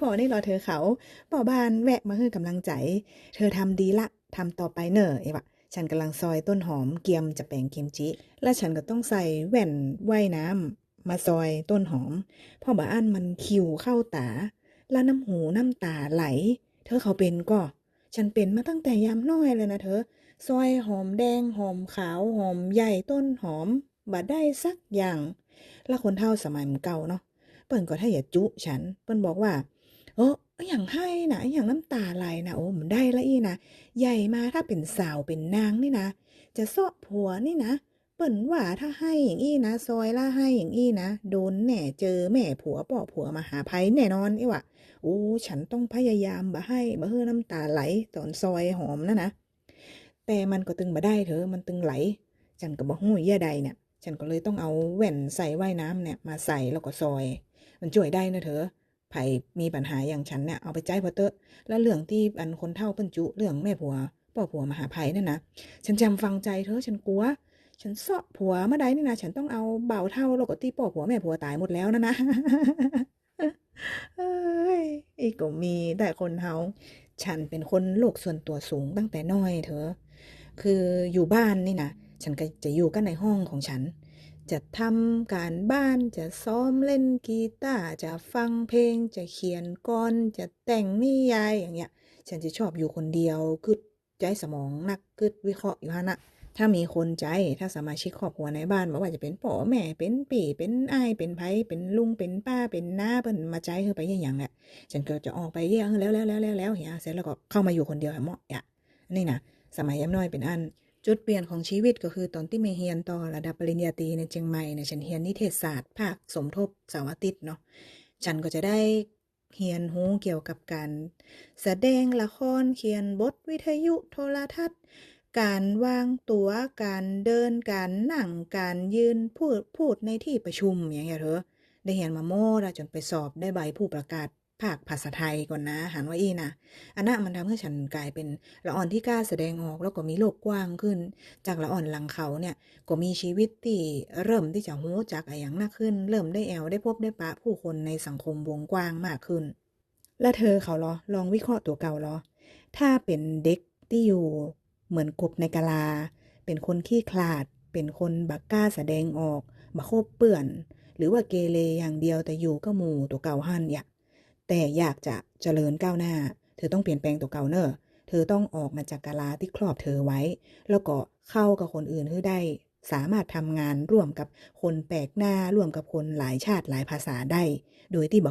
พอนี่รอเธอเขาป่อบานแวะมาให้กำลังใจ เธอทำดีละทำต่อไปเนอะไอ้วะฉันกำลังซอยต้นหอมเกียมจะแปลงเกียมจิ และฉันก็ต้องใส่แว่นว่ายน้ำมาซอยต้นหอม พ่อบาอันมันคิวเข้าตา แล้วน้ำหูน้ำตาไหล เธอเขาเป็นก็ ฉันเป็นมาตั้งแต่ยามน้อยเลยนะเธอ ซอยหอมแดงหอมขาวหอมใหญ่ต้นหอมบ่ได้สักอย่าง แล้วคนเท่าสมัยมันเก่าเนาะ เปิ้นก็ถ้าอย่าจุฉัน เปิ้นบอกว่าเอออย่างให้นะอย่างน้ำตาไหลนะโอ้มันได้ละอีนะใหญ่มาถ้าเป็นสาวเป็นนางนี่นะจะเสาะผัวนี่นะเปิ้นว่าถ้าให้อย่างอี้นะ ซอยละให้อย่างอี้นะโดนแหน่เจอแม่ผัวปอผัวมาหาภัยแน่นอนอีวะโอ้ฉันต้องพยายามบ่ให้บ่เฮือน้ำตาไหลตอนซอยหอมนะนะแต่มันก็ตึงบ่ได้เถอะมันตึงไหล ฉันก็บ่ฮู้เยี่ยใดเนี่ยฉันก็เลยต้องเอาแว่นใส่ว่ายน้ำเนี่ยมาใส่แล้วก็ซอย มันช่วยได้นะเธอไผมีปัญหาอย่างฉันเนี่ยเอาไปใจายพอเตอะแล้วเรื่องที่อันคนเท่าเปิ้นจุเรื่องแม่ผัวพ่อผัวมาหาภัยนั่นนะฉันจำฟังใจเธอฉันกลัว ฉันเสาะผัวเมาได้นี่นะฉันต้องเอาเบาเท่าแล้วก็ตีพ่อผัวแม่ผัวตายหมดแล้วนะนะเอ้ยอีกก็มีแต่คนเฮาฉันเป็นคนโลกส่วนตัวสูงตั้งแต่น้อยเธอ คืออยู่บ้านนี่นะฉันก็จะอยู่กันในห้องของฉัน จะทำการบ้านจะซ้อมเล่นกีตาร์จะฟังเพลงจะเขียนกลจะแต่งนิยายอย่างเงี้ย ฉันจะชอบอยู่คนเดียวกึดใจสมองนักกึดวิเคราะห์อยู่ฮะนะถ้ามีคนใจถ้าสมาชิกครอบครัวในบ้านไม่ว่าจะเป็นพ่อแม่เป็นปี่เป็นอ้ายเป็นไผเป็นลุงเป็นป้าเป็นน้าเปิ้นมาใจเฮอไปอย่างอย่างแหละฉันก็จะออกไปเยี่ยงแล้วแล้วแล้วแล้วแล้วเฮียเสร็จแล้วก็เข้ามาอยู่คนเดียวเหมาะอะนี่นะสมัยย้ำน้อยเป็นอัน จุดเปลี่ยนของชีวิตก็คือตอนที่เมเฮียนต่อระดับปริญญาตรีในเชียงใหม่เนี่ยฉันเรียนนิเทศศาสตร์ภาคสมทบสาร์อาทิตเนาะฉันก็จะได้เรียนรู้เกี่ยวกับการแสดงละครเขียนบทวิทยุโทรทัศน์ การวางตัวการเดินการนั่งการยืนพูดพูดในที่ประชุมอย่างเงี้ยเถอะได้เรียนมาโม่ละจนไปสอบได้ใบผู้ประกาศ ภาคภาษาไทยก่อนนะหันว่าอีนะอันนั้นมันทำให้ฉันกลายเป็นละอ่อนที่กล้าแสดงออกแล้วก็มีโลกกว้างขึ้น จากละอ่อนหลังเขาเนี่ยก็มีชีวิตที่เริ่มที่จะหูจักอะไรอย่างมาขึ้น เริ่มได้แอลได้พบได้ปะผู้คนในสังคมวงกว้างมากขึ้น และเธอเขาเหรอลองวิเคราะห์ตัวเก่าเหรอถ้าเป็นเด็กที่อยู่เหมือนกบในกะลา เป็นคนขี้ขลาด เป็นคนบักกล้าแสดงออกบักโคบเปื่อน หรือว่าเกเรอย่างเดียวแต่อยู่ก็หมู่ตัวเก่าหันอย่า แต่อยากจะเจริญก้าวหน้า เธอต้องเปลี่ยนแปลงตัวเก่าเนอะเธอต้องออกมาจากกาลาที่ครอบเธอไว้ แล้วก็เข้ากับคนอื่นให้ได้ สามารถทำงานร่วมกับคนแปลกหน้าร่วมกับคนหลายชาติหลายภาษาได้ โดยที่บอก